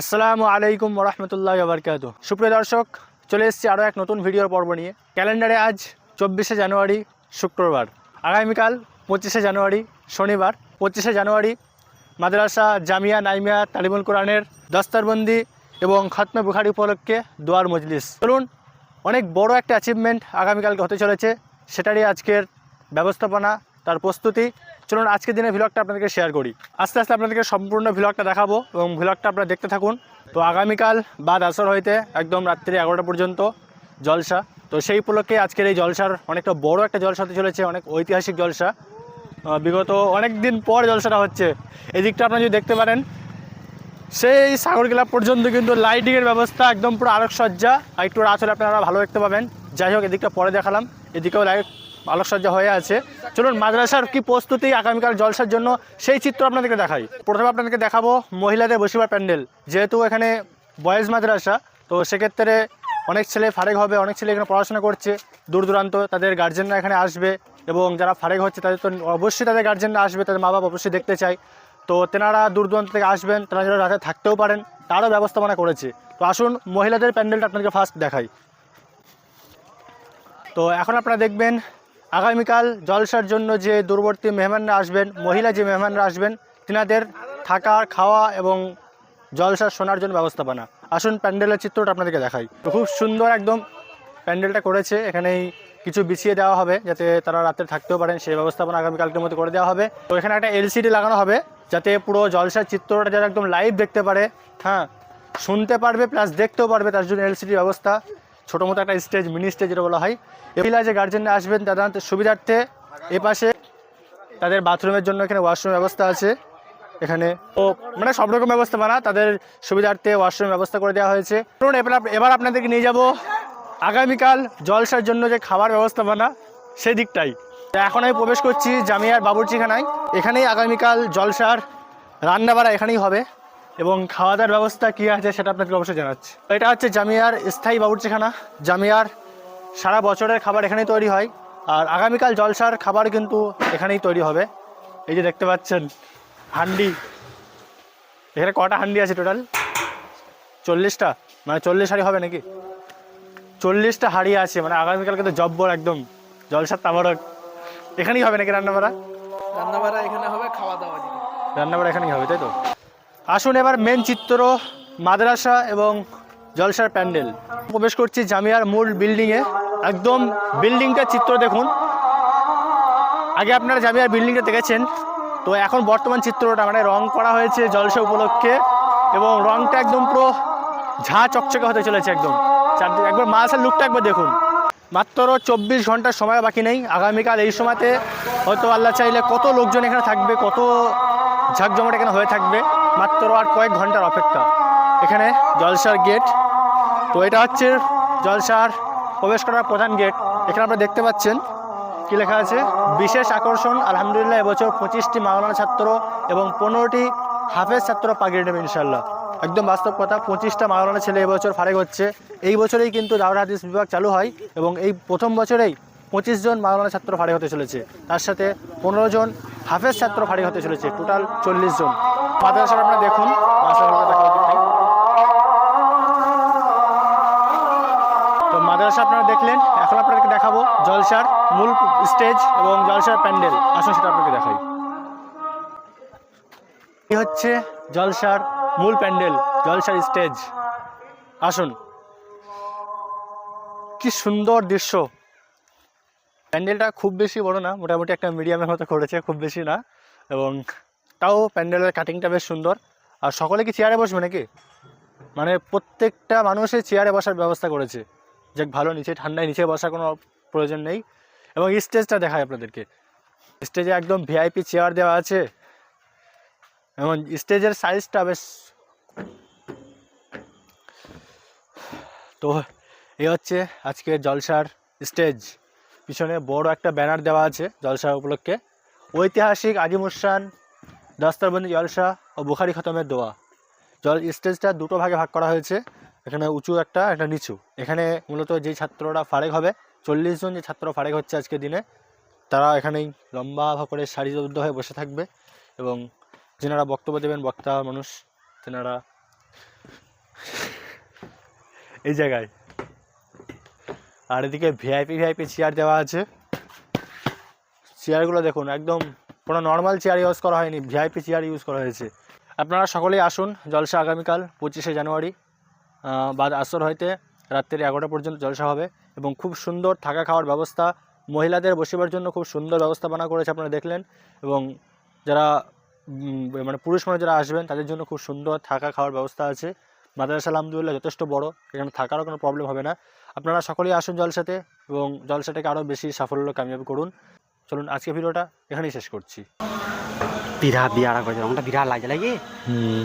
আসসালামু আলাইকুম রহমতুল্লাহ আবরকাত সুপ্রিয় দর্শক, চলে এসেছি আরও এক নতুন ভিডিওর পর্ব নিয়ে। ক্যালেন্ডারে আজ চব্বিশে জানুয়ারি শুক্রবার। আগামীকাল পঁচিশে জানুয়ারি শনিবার। পঁচিশে জানুয়ারি মাদ্রাসা, জামিয়া, নাইমিয়া, তালিমুল কোরআনের দস্তারবন্দি এবং খতমে বুখারি উপলক্ষে দোয়ার মজলিস। চলুন, অনেক বড় একটা অ্যাচিভমেন্ট আগামীকালকে হতে চলেছে, সেটারই আজকের ব্যবস্থাপনা তার প্রস্তুতি। চলুন আজকের দিনে ভিলগটা আপনাদেরকে শেয়ার করি। আস্তে আস্তে আপনাদেরকে সম্পূর্ণ ভিলগটা দেখাবো এবং ভিলগটা আপনারা দেখতে থাকুন। তো আগামীকাল বাদ আসর হইতে একদম রাত্রি এগারোটা পর্যন্ত জলসা। তো সেই উপলক্ষে আজকের এই জলসার অনেকটা বড় একটা জলসা হতে চলেছে, অনেক ঐতিহাসিক জলসা। বিগত অনেক দিন পর জলসাটা হচ্ছে। এদিকটা আপনারা যদি দেখতে পারেন, সেই সাগরকিলা পর্যন্ত কিন্তু লাইটিংয়ের ব্যবস্থা একদম পুরো আলোকসজ্জা। আর একটু রাত হলে আপনারা ভালো দেখতে পাবেন। যাই হোক, এদিকটা পরে দেখালাম। এদিকেও লাইট আলোকসজ্জা হয়ে আছে। চলুন, মাদ্রাসার কি প্রস্তুতি আগামীকাল জলসার জন্য? সেই চিত্র আপনাদেরকে দেখাই। প্রথমে আপনাদেরকে দেখাবো মহিলাদের বসিবার প্যান্ডেল। যেহেতু এখানে বয়েজ মাদ্রাসা, তো সেক্ষেত্রে অনেক ছেলে ফারেক হবে, অনেক ছেলে এখানে পড়াশোনা করছে। দূর দূরান্ত তাদের গার্জেনরা এখানে আসবে এবং যারা ফারেক হচ্ছে, তাদের তো অবশ্যই তাদের গার্জেনরা আসবে, তাদের মা বাবা অবশ্যই দেখতে চায় তো তেনারা দূর দূরান্ত থেকে আসবেন তেনারা যারা রাতে থাকতেও পারেন, তারও ব্যবস্থাপনা করেছে। তো আসুন, মহিলাদের প্যান্ডেলটা আপনাদেরকে ফার্স্ট দেখাই। তো এখন আপনারা দেখবেন আগামীকাল জলসার জন্য যে দূরবর্তী মেহমানরা আসবেন, মহিলা যে মেহমানরা আসবেন, তিনাদের থাকা, খাওয়া এবং জলসা শোনার জন্য ব্যবস্থাপনা। আসুন প্যান্ডেলের চিত্রটা আপনাদেরকে দেখাই। খুব সুন্দর একদম প্যান্ডেলটা করেছে। এখানেই কিছু বিছিয়ে দেওয়া হবে যাতে তারা রাতে থাকতেও পারেন। সেই ব্যবস্থাপনা আগামীকালকের মধ্যে করে দেওয়া হবে। তো এখানে একটা এলসিডি লাগানো হবে যাতে পুরো জলসার চিত্রটা যারা একদম লাইভ দেখতে পারে। হ্যাঁ শুনতে পারবে প্লাস দেখতেও পারবে, তার জন্য এলসিডি ব্যবস্থা। ছোটো মতো একটা স্টেজ, মিনি স্টেজ যেটা বলা হয়। এগুলা যে গার্জেনরা আসবেন তাদের সুবিধার্থে এ পাশে তাদের বাথরুমের জন্য এখানে ওয়াশরুম ব্যবস্থা আছে। এখানে ও মানে সব রকম ব্যবস্থা বানা তাদের সুবিধার্থে ওয়াশরুম ব্যবস্থা করে দেওয়া হয়েছে। ধরুন, এবার আপনাদেরকে নিয়ে যাব আগামীকাল জলসার জন্য যে খাবার ব্যবস্থাপনা, সেই দিকটাই। এখন আমি প্রবেশ করছি জামিয়ার বাবুর্চিখানায়। এখানেই আগামীকাল জলসার রান্না বাড়া এখানেই হবে। এবং খাওয়া দাওয়ার ব্যবস্থা কী আছে সেটা আপনাকে অবশ্যই জানাচ্ছি। এটা হচ্ছে জামিয়ার স্থায়ী বাবুর্চিখানা। জামিয়ার সারা বছরের খাবার এখানেই তৈরি হয়। আর আগামীকাল জলসার খাবার কিন্তু এখানেই তৈরি হবে। এই যে দেখতে পাচ্ছেন হান্ডি। এখানে কটা হান্ডি আছে টোটাল চল্লিশটা? মানে চল্লিশ হাড়ি হবে নাকি? চল্লিশটা হাড়ি আছে। মানে আগামীকালকে তো জব্বর একদম। জলসার তামারক। এখানেই হবে নাকি রান্নাবাড়া? রান্নাবাড়া এখানে হবে খাওয়া দাওয়া রান্নাবাড়া এখানেই হবে তাই তো? আসুন এবার মেন চিত্র, মাদ্রাসা এবং জলসার প্যান্ডেল। প্রবেশ করছি জামিয়ার মূল বিল্ডিংয়ে একদম বিল্ডিংটার চিত্র দেখুন। আগে আপনারা জামিয়ার বিল্ডিংটা দেখেছেন। তো এখন বর্তমান চিত্রটা মানে রং করা হয়েছে জলসা উপলক্ষে এবং রংটা একদম পুরো ঝা চকচকে হতে চলেছে একদম। চারদিকে, একবার মাসার লুকটা একবার দেখুন। মাত্র চব্বিশ ঘণ্টার সময় বাকি নেই। আগামীকাল এই সময়তে হয়তো আল্লাহ চাইলে কত লোকজন এখানে থাকবে, কত ঝাঁকজমাট এখানে হয়ে থাকবে। মাত্র আর কয়েক ঘণ্টার অপেক্ষা। এখানে জলসার গেট। তো এটা হচ্ছে জলসার প্রবেশ করার প্রধান গেট। এখানে আপনারা দেখতে পাচ্ছেন কি লেখা আছে? বিশেষ আকর্ষণ, আলহামদুলিল্লাহ, এবছর পঁচিশটি মাওলানা ছাত্র এবং পনেরোটি হাফেজ ছাত্র পাগিয়ে নেবে ইনশাল্লাহ একদম বাস্তব কথা, পঁচিশটা মাওলানা ছেলে এবছর ফারেক হচ্ছে। এই বছরেই কিন্তু দাওরা হাদিস বিভাগ চালু হয় এবং এই প্রথম বছরেই পঁচিশ জন মাওলানা ছাত্র ফারেক হতে চলেছে। তার সাথে পনেরো জন হাফেজ ছাত্র ফারেক হতে চলেছে। টোটাল চল্লিশ জন। মাদ্রাসার আপনারা দেখুন। তো মাদ্রাসা আপনারা দেখলেন। এখন আপনাদেরকে দেখাবো জলসার মূল স্টেজ এবং জলসার প্যান্ডেল। আসুন সেটা আপনাকে দেখাই। এই হচ্ছে জলসার মূল প্যান্ডেল, জলসার স্টেজ। আসুন। কি সুন্দর দৃশ্য। প্যান্ডেলটা খুব বেশি বড় না, মোটামুটি একটা মিডিয়ামের মতো করেছে, খুব বেশি না। এবং তাও প্যান্ডেলের কাটিংটা বেশ সুন্দর। আর সকলে কি চেয়ারে বসবে নাকি? মানে প্রত্যেকটা মানুষের চেয়ারে বসার ব্যবস্থা করেছে। যাক, ভালো, নিচে ঠান্ডায় নিচে বসার কোনো প্রয়োজন নেই। এবং স্টেজটা দেখায় আপনাদেরকে। স্টেজে একদম ভিআইপি চেয়ার দেওয়া আছে। এবং স্টেজের সাইজটা বেশ তো এই হচ্ছে আজকে জলসার স্টেজ। পিছনে বড় একটা ব্যানার দেওয়া আছে জলসা উপলক্ষে। ঐতিহাসিক আজিমুসান দস্তারবন্দি জলসা ও বুখারি খতমের দোয়া। জল স্টেজটা দুটো ভাগে ভাগ করা হয়েছে। এখানে উঁচু একটা একটা নিচু। এখানে মূলত যেই ছাত্ররা ফারেক হবে, চল্লিশ জন যে ছাত্র ফারেক হচ্ছে আজকে দিনে, তারা এখানেই লম্বা করে সারিবদ্ধ হয়ে বসে থাকবে এবং যেনারা বক্তব্য দেবেন, বক্তা, মানুষ, তেনারা এই জায়গায় আর এদিকে ভিআইপি ভিআইপি চেয়ার দেওয়া আছে। চেয়ারগুলো দেখুন, একদম কোনো নর্মাল চেয়ার ইউজ করা হয়নি ভিআইপি চেয়ার ইউজ করা হয়েছে। আপনারা সকলেই আসুন জলসা আগামীকাল, পঁচিশে জানুয়ারি বাদ আসর হইতে রাত্রি এগারোটা পর্যন্ত জলসা হবে এবং খুব সুন্দর থাকা খাওয়ার ব্যবস্থা, মহিলাদের বসিবার জন্য খুব সুন্দর ব্যবস্থাপনা করেছে আপনারা দেখলেন এবং যারা মানে পুরুষ মানুষ যারা আসবেন, তাদের জন্য খুব সুন্দর থাকা খাওয়ার ব্যবস্থা আছে। মাদ্রাসা আলহামদুলিল্লাহ যথেষ্ট বড়, এখানে থাকারও কোনো প্রবলেম হবে না। আপনারা সকলেই আসুন জলসাতে এবং জলসাটাকে আরও বেশি সাফল্য কামিয়াবি করুন। চলুন আজকে ভিডিওটা এখানেই শেষ করছি। বিরাট বিয়ারা করে ওটা বিরাট লাগে লাগে হুম।